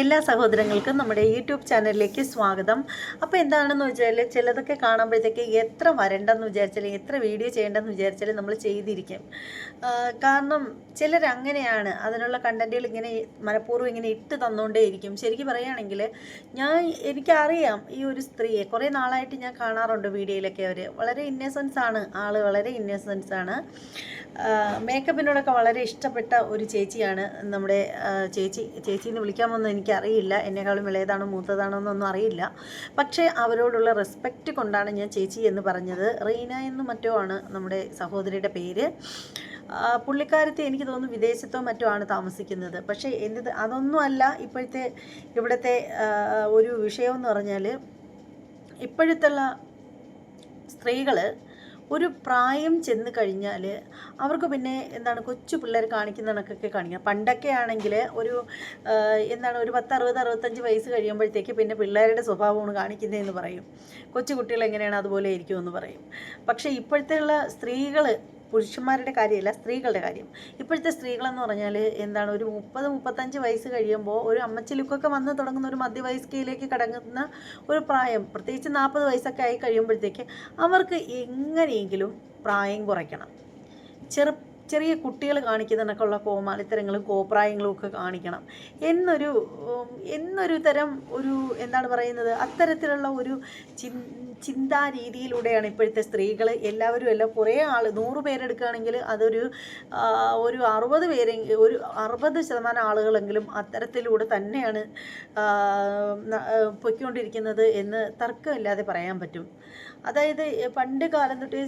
എല്ലാ സഹോദരങ്ങൾക്കും നമ്മുടെ യൂട്യൂബ് ചാനലിലേക്ക് സ്വാഗതം. അപ്പോൾ എന്താണെന്ന് വെച്ചാൽ ചിലതൊക്കെ കാണുമ്പോഴത്തേക്ക് എത്ര വരണ്ടെന്ന് വിചാരിച്ചാലും എത്ര വീഡിയോ ചെയ്യേണ്ടെന്ന് വിചാരിച്ചാലും നമ്മൾ ചെയ്തിരിക്കും. കാരണം ചിലർ അങ്ങനെയാണ് അതിനുള്ള കണ്ടന്റുകൾ ഇങ്ങനെ മനഃപൂർവം ഇങ്ങനെ ഇട്ട് തന്നുകൊണ്ടേയിരിക്കും ശരിക്കും പറയുകയാണെങ്കിൽ ഞാൻ എനിക്കറിയാം ഈ ഒരു സ്ത്രീയെ. കുറേ നാളായിട്ട് ഞാൻ കാണാറുണ്ട് വീഡിയോയിലൊക്കെ അവർ വളരെ ഇന്നസെൻസ് ആണ്. ആൾ വളരെ ഇന്നസെൻസ് ആണ്. മേക്കപ്പിനോടൊക്കെ വളരെ ഇഷ്ടപ്പെട്ട ഒരു ചേച്ചിയാണ് നമ്മുടെ ചേച്ചി. ചേച്ചി എന്ന് വിളിക്കാമെന്ന് എനിക്കറിയില്ല. എന്നെക്കാളും ഇളയതാണോ മൂത്തതാണോ എന്നൊന്നും അറിയില്ല. പക്ഷേ അവരോടുള്ള റെസ്പെക്റ്റ് കൊണ്ടാണ് ഞാൻ ചേച്ചി എന്ന് പറഞ്ഞത്. റീന എന്ന് മറ്റോ ആണ് നമ്മുടെ സഹോദരിയുടെ പേര്. പുള്ളിക്കാരത്തെ എനിക്ക് തോന്നുന്നു വിദേശത്തോ മറ്റോ ആണ് താമസിക്കുന്നത്. പക്ഷേ എന്ത് അതൊന്നും അല്ല. ഇപ്പോഴത്തെ ഇവിടുത്തെ ഒരു വിഷയമെന്ന് പറഞ്ഞാൽ ഇപ്പോഴത്തുള്ള സ്ത്രീകൾ ഒരു പ്രായം ചെന്ന് കഴിഞ്ഞാൽ അവർക്ക് പിന്നെ എന്താണ് കൊച്ചു പിള്ളേർ കാണിക്കുന്ന കണക്കൊക്കെ കാണിക്കുക പണ്ടൊക്കെ ആണെങ്കിൽ ഒരു എന്താണ് ഒരു പത്ത് അറുപത് അറുപത്തഞ്ച് വയസ്സ് കഴിയുമ്പോഴത്തേക്ക് പിന്നെ പിള്ളേരുടെ സ്വഭാവമാണ് കാണിക്കുന്നതെന്ന് പറയും. കൊച്ചു കുട്ടികൾ എങ്ങനെയാണ് അതുപോലെ ഇരിക്കുമെന്ന് പറയും. പക്ഷേ ഇപ്പോഴത്തെ ഉള്ള സ്ത്രീകൾ പുരുഷന്മാരുടെ കാര്യമല്ല സ്ത്രീകളുടെ കാര്യം. ഇപ്പോഴത്തെ സ്ത്രീകളെന്ന് പറഞ്ഞാൽ എന്താണ് ഒരു മുപ്പത് മുപ്പത്തഞ്ച് വയസ്സ് കഴിയുമ്പോൾ ഒരു അമ്മച്ചി ലുക്കൊക്കെ വന്ന് തുടങ്ങുന്ന ഒരു മധ്യവയസ്കയിലേക്ക് കടങ്ങുന്ന ഒരു പ്രായം പ്രത്യേകിച്ച് നാൽപ്പത് വയസ്സൊക്കെ ആയി കഴിയുമ്പോഴത്തേക്ക് അവർക്ക് എങ്ങനെയെങ്കിലും പ്രായം കുറയ്ക്കണം. ചെറു ചെറിയ കുട്ടികൾ കാണിക്കുന്നതിനൊക്കെയുള്ള കോമാളിത്തരങ്ങളും കോപ്രായങ്ങളും ഒക്കെ കാണിക്കണം. എന്നൊരു എന്നൊരു തരം ഒരു എന്താണ് പറയുന്നത് അത്തരത്തിലുള്ള ഒരു ചിന്താ രീതിയിലൂടെയാണ് ഇപ്പോഴത്തെ സ്ത്രീകൾ എല്ലാവരും എല്ലാം കുറേ ആൾ നൂറ് പേരെടുക്കുകയാണെങ്കിൽ അതൊരു ഒരു അറുപത് പേരെ ഒരു അറുപത് ശതമാനം ആളുകളെങ്കിലും അത്തരത്തിലൂടെ തന്നെയാണ് പൊയ്ക്കൊണ്ടിരിക്കുന്നത് എന്ന് തർക്കമില്ലാതെ പറയാൻ പറ്റും. അതായത് പണ്ട് കാലം തൊട്ടേ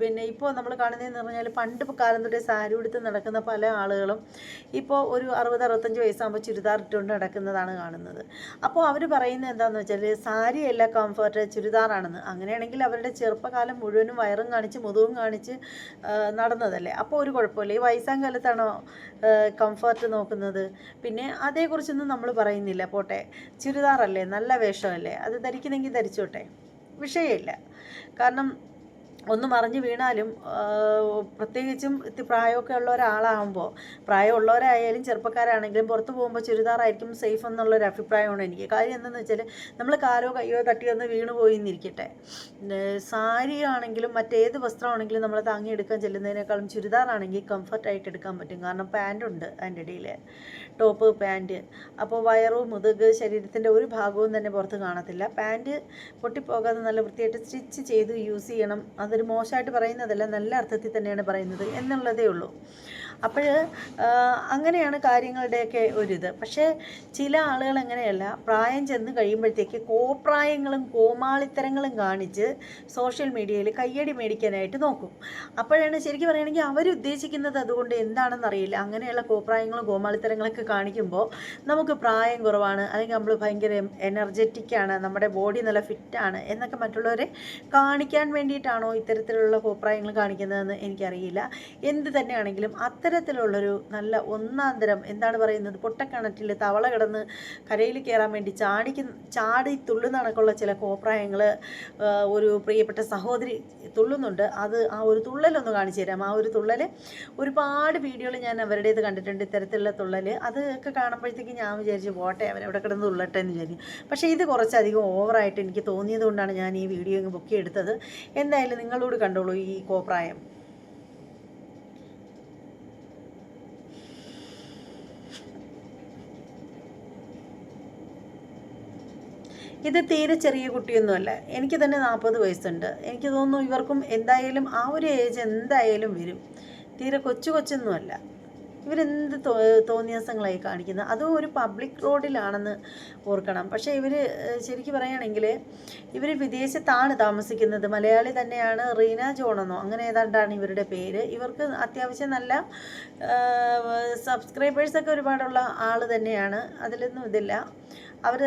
പിന്നെ ഇപ്പോൾ നമ്മൾ കാണുന്നതെന്ന് പറഞ്ഞാൽ പണ്ട് കാലം തൊട്ടേ സാരി ഉടുത്ത് നടക്കുന്ന പല ആളുകളും ഇപ്പോൾ ഒരു അറുപത് അറുപത്തഞ്ച് വയസ്സാകുമ്പോൾ ചുരിദാർ ഇട്ടുകൊണ്ട് നടക്കുന്നതാണ് കാണുന്നത്. അപ്പോൾ അവർ പറയുന്നത് എന്താണെന്ന് വെച്ചാൽ സാരിയല്ല കംഫർട്ട് ചുരിദാറാണെന്ന് അങ്ങനെയാണെങ്കിൽ അവരുടെ ചെറുപ്പകാലം മുഴുവനും വയറും കാണിച്ച് മുതുകും കാണിച്ച് നടന്നതല്ലേ? അപ്പോൾ ഒരു കുഴപ്പമില്ല. ഈ വയസ്സാം കാലത്താണോ കംഫർട്ട് നോക്കുന്നത്? പിന്നെ അതേക്കുറിച്ചൊന്നും നമ്മൾ പറയുന്നില്ല. പോട്ടെ. ചുരിദാറല്ലേ? നല്ല വേഷമല്ലേ? അത് ധരിക്കുന്നെങ്കിൽ ധരിച്ചോട്ടെ. വിഷയമില്ല. കാരണം ഒന്ന് മറിഞ്ഞ് വീണാലും പ്രത്യേകിച്ചും പ്രായമൊക്കെ ഉള്ള ഒരാളാകുമ്പോൾ പ്രായമുള്ളവരായാലും ചെറുപ്പക്കാരാണെങ്കിലും പുറത്ത് പോകുമ്പോൾ ചുരിദാറായിരിക്കും സേഫ് എന്നുള്ളൊരു അഭിപ്രായമാണ് എനിക്ക്. കാര്യം എന്താണെന്ന് വെച്ചാൽ നമ്മൾ കാലോ കയ്യോ തട്ടി ഒന്ന് വീണ് പോയി എന്നിരിക്കട്ടെ സാരി ആണെങ്കിലും മറ്റേത് വസ്ത്രമാണെങ്കിലും നമ്മൾ താങ്ങിയെടുക്കാൻ ചെല്ലുന്നതിനേക്കാളും ചുരിദാറാണെങ്കിൽ കംഫർട്ടായിട്ട് എടുക്കാൻ പറ്റും. കാരണം പാന്റുണ്ട് അതിന്റെ ഇടയിൽ ടോപ്പ് പാന്റ് അപ്പോൾ വയറു മുതുക് ശരീരത്തിന്റെ ഒരു ഭാഗവും തന്നെ പുറത്ത് കാണത്തില്ല. പാന്റ് പൊട്ടിപ്പോകാതെ നല്ല വൃത്തിയായിട്ട് സ്റ്റിച്ച് ചെയ്ത് യൂസ് ചെയ്യണം. അതൊരു മോശമായിട്ട് പറയുന്നതല്ല നല്ല അർത്ഥത്തിൽ തന്നെയാണ് പറയുന്നത് എന്നുള്ളതേ ഉള്ളൂ. അപ്പോൾ അങ്ങനെയാണ് കാര്യങ്ങളുടെയൊക്കെ ഒരിത്. പക്ഷേ ചില ആളുകൾ അങ്ങനെയല്ല. പ്രായം ചെന്ന് കഴിയുമ്പോഴത്തേക്ക് കോപ്രായങ്ങളും കോമാളിത്തരങ്ങളും കാണിച്ച് സോഷ്യൽ മീഡിയയിൽ കയ്യടി മേടിക്കാനായിട്ട് നോക്കും. അപ്പോഴാണ് ശരിക്കും പറയുകയാണെങ്കിൽ അവരുദ്ദേശിക്കുന്നത് അതുകൊണ്ട് എന്താണെന്നറിയില്ല അങ്ങനെയുള്ള കോപ്രായങ്ങളും കോമാളിത്തരങ്ങളൊക്കെ കാണിക്കുമ്പോൾ നമുക്ക് പ്രായം കുറവാണ്. അല്ലെങ്കിൽ നമ്മൾ ഭയങ്കര എനർജറ്റിക്കാണ് നമ്മുടെ ബോഡി നല്ല ഫിറ്റാണ് എന്നൊക്കെ മറ്റുള്ളവരെ കാണിക്കാൻ വേണ്ടിയിട്ടാണോ ഇത്തരത്തിലുള്ള കോപ്രായങ്ങൾ കാണിക്കുന്നതെന്ന് എനിക്കറിയില്ല. എന്ത് തന്നെയാണെങ്കിലും അത്തരത്തിലുള്ളൊരു നല്ല ഒന്നാന്തരം എന്താണ് പറയുന്നത്? പൊട്ടക്കിണറ്റിൽ തവള കിടന്ന് കരയിൽ കയറാൻ വേണ്ടി ചാടിക്ക് ചാടി തുള്ളുന്ന കണക്കുള്ള ചില കോപ്രായങ്ങൾ ഒരു പ്രിയപ്പെട്ട സഹോദരി തുള്ളുന്നുണ്ട്. അത് ആ ഒരു തുള്ളലൊന്ന് കാണിച്ചു തരാം. ആ ഒരു തുള്ളൽ ഒരുപാട് വീഡിയോകൾ ഞാൻ അവരുടേത് കണ്ടിട്ടുണ്ട് ഇത്തരത്തിലുള്ള തുള്ളൽ അതൊക്കെ കാണുമ്പോഴത്തേക്ക് ഞാൻ വിചാരിച്ചു പോട്ടെ അവരവിടെ കിടന്ന് തുള്ളട്ടെ എന്ന് വിചാരിക്കും. പക്ഷേ ഇത് കുറച്ചധികം ഓവറായിട്ട് എനിക്ക് തോന്നിയത് കൊണ്ടാണ് ഞാൻ ഈ വീഡിയോ ഇങ്ങ് ബുക്ക് എടുത്തത് എന്തായാലും നിങ്ങളോട് കണ്ടോളൂ ഈ കോപ്രായം. ഇത് തീരെ ചെറിയ കുട്ടിയൊന്നുമല്ല. എനിക്ക് തന്നെ നാൽപ്പത് വയസ്സുണ്ട്. എനിക്ക് തോന്നുന്നു ഇവർക്കും എന്തായാലും ആ ഒരു ഏജ് എന്തായാലും വരും. തീരെ കൊച്ചു കൊച്ചൊന്നുമല്ല. ഇവരെന്ത് തോ തോന്നിയാസങ്ങളായി കാണിക്കുന്നത്? അതും ഒരു പബ്ലിക് റോഡിലാണെന്ന് ഓർക്കണം. പക്ഷേ ഇവർ ശരിക്കും പറയുകയാണെങ്കിൽ ഇവർ വിദേശത്താണ് താമസിക്കുന്നത്. മലയാളി തന്നെയാണ് റീന ജോണെന്നോ. അങ്ങനെ ഏതാണ്ടാണ് ഇവരുടെ പേര്. ഇവർക്ക് അത്യാവശ്യം നല്ല സബ്സ്ക്രൈബേഴ്സൊക്കെ ഒരുപാടുള്ള ആൾ തന്നെയാണ്. അതിലൊന്നും ഇതില്ല. അവർ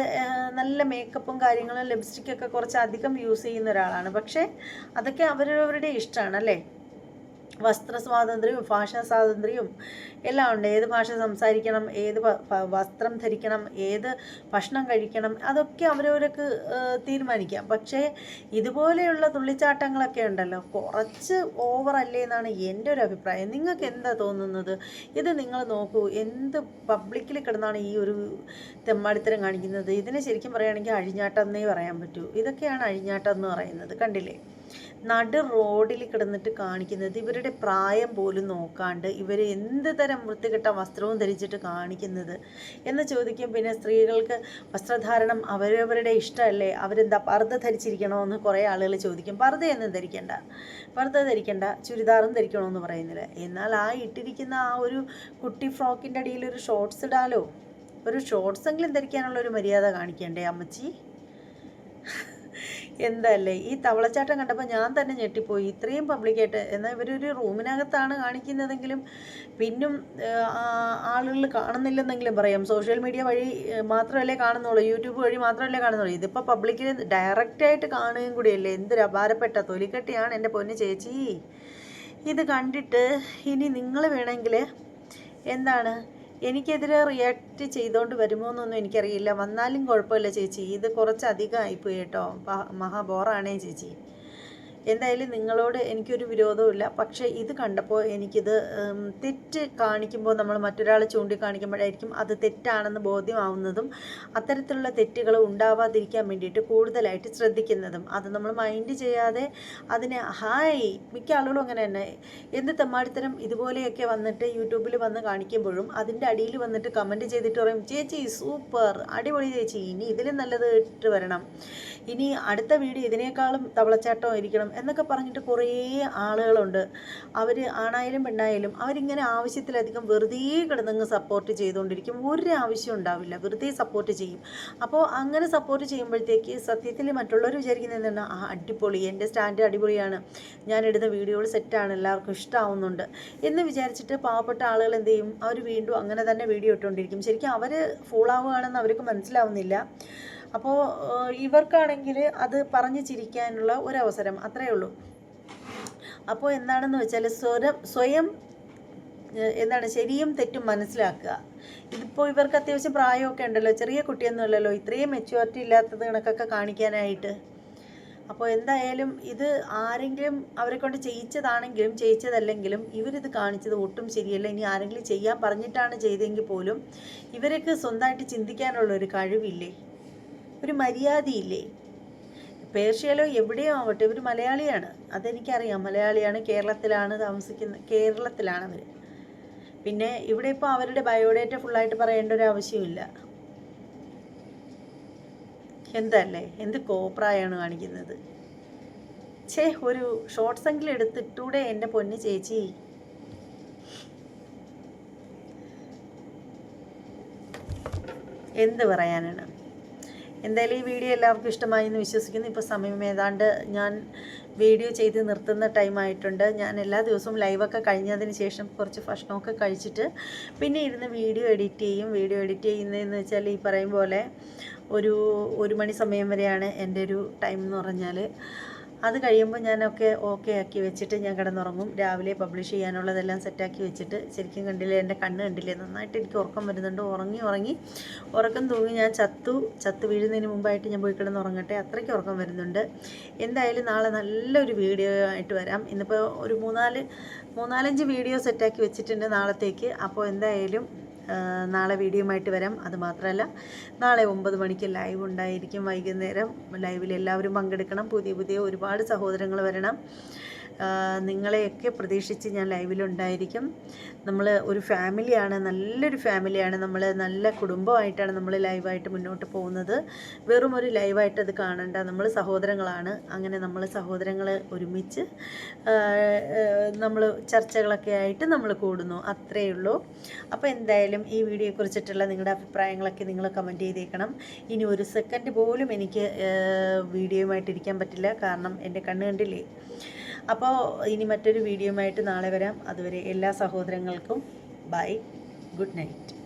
നല്ല മേക്കപ്പും കാര്യങ്ങളും ലിപ്സ്റ്റിക്കൊക്കെ കുറച്ച് അധികം യൂസ് ചെയ്യുന്ന ഒരാളാണ്. പക്ഷേ അതൊക്കെ അവരവരുടെ ഇഷ്ടമാണ് അല്ലേ? വസ്ത്ര സ്വാതന്ത്ര്യവും ഭാഷാ സ്വാതന്ത്ര്യവും എല്ലാം ഉണ്ട്. ഏത് ഭാഷ സംസാരിക്കണം ഏത് വസ്ത്രം ധരിക്കണം ഏത് ഭക്ഷണം കഴിക്കണം അതൊക്കെ അവരവർക്ക് തീരുമാനിക്കാം. പക്ഷേ ഇതുപോലെയുള്ള തുള്ളിച്ചാട്ടങ്ങളൊക്കെ ഉണ്ടല്ലോ. കുറച്ച് ഓവറല്ലേ എന്നാണ് എന്റെ ഒരു അഭിപ്രായം. നിങ്ങൾക്ക് എന്താ തോന്നുന്നത്? ഇത് നിങ്ങൾ നോക്കൂ. എന്ത് പബ്ലിക്കിൽ കിടന്നാണ് ഈ ഒരു തെമ്മാടിത്തരം കാണിക്കുന്നത്? ഇതിനെ ശരിക്കും പറയുകയാണെങ്കിൽ അഴിഞ്ഞാട്ടം എന്നേ പറയാൻ പറ്റൂ. ഇതൊക്കെയാണ് അഴിഞ്ഞാട്ടം എന്ന് പറയുന്നത്. കണ്ടില്ലേ? നടു റോഡിൽ കിടന്നിട്ട് കാണിക്കുന്നത് ഇവരുടെ പ്രായം പോലും നോക്കാണ്ട് ഇവർ എന്ത് തരം വൃത്തികെട്ട വസ്ത്രവും ധരിച്ചിട്ട് കാണിക്കുന്നത് എന്ന് ചോദിക്കും. പിന്നെ സ്ത്രീകൾക്ക് വസ്ത്രധാരണം അവരവരുടെ ഇഷ്ടമല്ലേ? അവരെന്താ പർദ്ദ ധരിച്ചിരിക്കണമെന്ന് കുറേ ആളുകൾ ചോദിക്കും. പർദ്ദയൊന്നും ധരിക്കണ്ട. പർദ്ദ ധരിക്കണ്ട. ചുരിദാറും ധരിക്കണമെന്ന് പറയുന്നില്ല എന്നാൽ ആ ഇട്ടിരിക്കുന്ന ആ ഒരു കുട്ടി ഫ്രോക്കിന്റെ അടിയിൽ ഒരു ഷോർട്സ് ഇടാലോ? ഒരു ഷോർട്സ് എങ്കിലും ധരിക്കാനുള്ള ഒരു മര്യാദ കാണിക്കണ്ടേ അമ്മച്ചി? എന്തല്ലേ? ഈ തവളച്ചാട്ടം കണ്ടപ്പോൾ ഞാൻ തന്നെ ഞെട്ടിപ്പോയി. ഇത്രയും പബ്ലിക്കായിട്ട് എന്നാൽ ഇവരൊരു റൂമിനകത്താണ് കാണിക്കുന്നതെങ്കിലും പിന്നും ആളുകൾ കാണുന്നില്ലെന്നെങ്കിലും പറയാം. സോഷ്യൽ മീഡിയ വഴി മാത്രമല്ലേ കാണുന്നുള്ളൂ. യൂട്യൂബ് വഴി മാത്രമല്ലേ കാണുന്നുള്ളൂ. ഇതിപ്പോൾ പബ്ലിക്കിൽ ഡയറക്റ്റായിട്ട് കാണുകയും കൂടിയല്ലേ. എന്തൊരു അപാരപ്പെട്ട തൊലിക്കെട്ടിയാണ് എന്റെ പൊന്ന് ചേച്ചി. ഇത് കണ്ടിട്ട് ഇനി നിങ്ങൾ വേണമെങ്കിൽ എന്താണ് എനിക്കെതിരെ റിയാക്ട് ചെയ്തുകൊണ്ട് വരുമോ എന്നൊന്നും എനിക്കറിയില്ല. വന്നാലും കുഴപ്പമില്ല ചേച്ചി. ഇത് കുറച്ചധികം ആയിപ്പോയി കേട്ടോ. മഹാ ബോറാണേ ചേച്ചി. എന്തായാലും നിങ്ങളോട് എനിക്കൊരു വിരോധവുമില്ല. പക്ഷേ ഇത് കണ്ടപ്പോൾ എനിക്കിത് തെറ്റ് കാണിക്കുമ്പോൾ നമ്മൾ മറ്റൊരാളെ ചൂണ്ടിക്കാണിക്കുമ്പോഴായിരിക്കും അത് തെറ്റാണെന്ന് ബോധ്യമാവുന്നതും അത്തരത്തിലുള്ള തെറ്റുകൾ ഉണ്ടാവാതിരിക്കാൻ വേണ്ടിയിട്ട് കൂടുതലായിട്ട് ശ്രദ്ധിക്കുന്നതും. അത് നമ്മൾ മൈൻഡ് ചെയ്യാതെ അതിനെ ഹായ് മിക്ക ആളുകളും അങ്ങനെ തന്നെ. എന്ത് തെമ്മാടിത്തരം? ഇതുപോലെയൊക്കെ വന്നിട്ട് യൂട്യൂബിൽ വന്ന് കാണിക്കുമ്പോഴും അതിന്റെ അടിയിൽ വന്നിട്ട് കമന്റ് ചെയ്തിട്ട് പറയും ചേച്ചി സൂപ്പർ. അടിപൊളി ചേച്ചി. ഇനി ഇതിലും നല്ലത് ഇട്ട് വരണം. ഇനി അടുത്ത വീഡിയോ ഇതിനേക്കാളും തവളച്ചാട്ടം ഇരിക്കണം എന്നൊക്കെ പറഞ്ഞിട്ട് കുറേ ആളുകളുണ്ട്. അവർ ആണായാലും പെണ്ണായാലും അവരിങ്ങനെ ആവശ്യത്തിലധികം വെറുതെ കിടന്നങ്ങ് സപ്പോർട്ട് ചെയ്തുകൊണ്ടിരിക്കും. ഒരു ആവശ്യം ഉണ്ടാവില്ല. വെറുതെ സപ്പോർട്ട് ചെയ്യും. അപ്പോൾ അങ്ങനെ സപ്പോർട്ട് ചെയ്യുമ്പോഴത്തേക്ക് സത്യത്തിൽ മറ്റുള്ളവർ വിചാരിക്കുന്നത് എന്താണ്? ആ അടിപൊളി. എന്റെ സ്റ്റാൻഡ് അടിപൊളിയാണ്. ഞാൻ ഇടുന്ന വീഡിയോകൾ സെറ്റാണ് എല്ലാവർക്കും ഇഷ്ടമാവുന്നുണ്ട് എന്ന് വിചാരിച്ചിട്ട് പാവപ്പെട്ട ആളുകൾ എന്ത് ചെയ്യും? അവർ വീണ്ടും അങ്ങനെ തന്നെ വീഡിയോ ഇട്ടുകൊണ്ടിരിക്കും. ശരിക്കും അവർ ഫൂളാവുകയാണെന്ന് അവർക്ക് മനസ്സിലാവുന്നില്ല. അപ്പോൾ ഇവർക്കാണെങ്കിൽ അത് പറഞ്ഞു ചിരിക്കാനുള്ള ഒരവസരം അത്രയേ ഉള്ളൂ. അപ്പോൾ എന്താണെന്ന് വെച്ചാൽ സ്വരം സ്വയം എന്താണ് ശരിയും തെറ്റും മനസ്സിലാക്കുക. ഇതിപ്പോൾ ഇവർക്ക് അത്യാവശ്യം പ്രായമൊക്കെ ഉണ്ടല്ലോ ചെറിയ കുട്ടിയൊന്നുമല്ലല്ലോ ഇത്രയും മെച്യൂരിറ്റി ഇല്ലാത്തത് കണക്കൊക്കെ കാണിക്കാനായിട്ട്. അപ്പോൾ എന്തായാലും ഇത് ആരെങ്കിലും അവരെ കൊണ്ട് ചെയ്യിച്ചതാണെങ്കിലും ചെയ്യിച്ചതല്ലെങ്കിലും ഇവരിത് കാണിച്ചത് ഒട്ടും ശരിയല്ല. ഇനി ആരെങ്കിലും ചെയ്യാൻ പറഞ്ഞിട്ടാണ് ചെയ്തെങ്കിൽ പോലും ഇവർക്ക് സ്വന്തമായിട്ട് ചിന്തിക്കാനുള്ള ഒരു കഴിവില്ലേ? ഒരു മര്യാദയില്ലേ? പേർഷ്യയിലോ എവിടെയോ ആവട്ടെ ഇവർ മലയാളിയാണ്. അതെനിക്കറിയാം മലയാളിയാണ് കേരളത്തിലാണ് താമസിക്കുന്ന കേരളത്തിലാണ് അവർ പിന്നെ ഇവിടെ ഇപ്പോൾ അവരുടെ ബയോഡേറ്റ ഫുള്ളായിട്ട് പറയേണ്ട ഒരു ആവശ്യമില്ല. എന്തല്ലേ? എന്ത് കോപ്രായാണ് കാണിക്കുന്നത്? ചേ ഒരു ഷോർട്ട്സ് എങ്കിലും എടുത്തിട്ടൂടെ എന്റെ പൊന്ന് ചേച്ചി. എന്ത് പറയാനാണ്? എന്തായാലും ഈ വീഡിയോ എല്ലാവർക്കും ഇഷ്ടമായി എന്ന് വിശ്വസിക്കുന്നു. ഇപ്പോൾ സമയം ഏതാണ്ട് ഞാൻ വീഡിയോ ചെയ്ത് നിർത്തുന്ന ടൈമായിട്ടുണ്ട് ഞാൻ എല്ലാ ദിവസവും ലൈവൊക്കെ കഴിഞ്ഞതിന് ശേഷം കുറച്ച് ഭക്ഷണമൊക്കെ കഴിച്ചിട്ട് പിന്നെ ഇരുന്ന് വീഡിയോ എഡിറ്റ് ചെയ്യും. വീഡിയോ എഡിറ്റ് ചെയ്യുന്നതെന്ന് വെച്ചാൽ ഈ പറയും പോലെ ഒരു ഒരു മണി സമയം വരെയാണ് എന്റെ ഒരു ടൈം എന്ന് പറഞ്ഞാൽ അത് കഴിയുമ്പോൾ ഞാനൊക്കെ ഓക്കെ ആക്കി വെച്ചിട്ട് ഞാൻ കിടന്നുറങ്ങും. രാവിലെ പബ്ലിഷ് ചെയ്യാനുള്ളതെല്ലാം സെറ്റാക്കി വെച്ചിട്ട് ശരിക്കും കണ്ടില്ലേ എന്റെ കണ്ണ് കണ്ടില്ലേ നന്നായിട്ട് എനിക്ക് ഉറക്കം വരുന്നുണ്ട്. ഉറങ്ങി ഉറങ്ങി ഉറക്കം തൂങ്ങി ഞാൻ ചത്തു. ചത്തു വീഴുന്നതിന് മുമ്പായിട്ട് ഞാൻ പോയി കിടന്നുറങ്ങട്ടെ. അത്രയ്ക്ക് ഉറക്കം വരുന്നുണ്ട്. എന്തായാലും നാളെ നല്ലൊരു വീഡിയോ ആയിട്ട് വരാം. ഇന്നിപ്പോൾ ഒരു മൂന്നാൽ മൂന്നാലഞ്ച് വീഡിയോ സെറ്റാക്കി വെച്ചിട്ടുണ്ട് നാളത്തേക്ക്. അപ്പോൾ എന്തായാലും നാളെ വീഡിയോയുമായിട്ട് വരാം. അത് മാത്രമല്ല നാളെ ഒമ്പത് മണിക്ക് ലൈവ് ഉണ്ടായിരിക്കും. വൈകുന്നേരം ലൈവിൽ എല്ലാവരും പങ്കെടുക്കണം. പുതിയ പുതിയ ഒരുപാട് സഹോദരങ്ങൾ വരണം. നിങ്ങളെയൊക്കെ പ്രതീക്ഷിച്ച് ഞാൻ ലൈവിലുണ്ടായിരിക്കും. നമ്മൾ ഒരു ഫാമിലിയാണ് നല്ലൊരു ഫാമിലിയാണ്. നമ്മൾ നല്ല കുടുംബമായിട്ടാണ് നമ്മൾ ലൈവായിട്ട് മുന്നോട്ട് പോകുന്നത്. വെറും ഒരു ലൈവായിട്ട് അത് കാണണ്ട. നമ്മൾ സഹോദരങ്ങളാണ്. അങ്ങനെ നമ്മൾ സഹോദരങ്ങൾ ഒരുമിച്ച് നമ്മൾ ചർച്ചകളൊക്കെ ആയിട്ട് നമ്മൾ കൂടുന്നു. അത്രയേ ഉള്ളൂ അപ്പോൾ എന്തായാലും ഈ വീഡിയോയെക്കുറിച്ചിട്ടുള്ള നിങ്ങളുടെ അഭിപ്രായങ്ങളൊക്കെ നിങ്ങൾ കമന്റ് ചെയ്തേക്കണം. ഇനി ഒരു സെക്കൻഡ് പോലും എനിക്ക് വീഡിയോയുമായിട്ട് ഇരിക്കാൻ പറ്റില്ല. കാരണം എന്റെ കണ്ണ് കണ്ടില്ലേ? അപ്പോൾ ഇനി മറ്റൊരു വീഡിയോയുമായിട്ട് നാളെ വരാം. അതുവരെ എല്ലാ സഹോദരങ്ങൾക്കും ബൈ. Good night.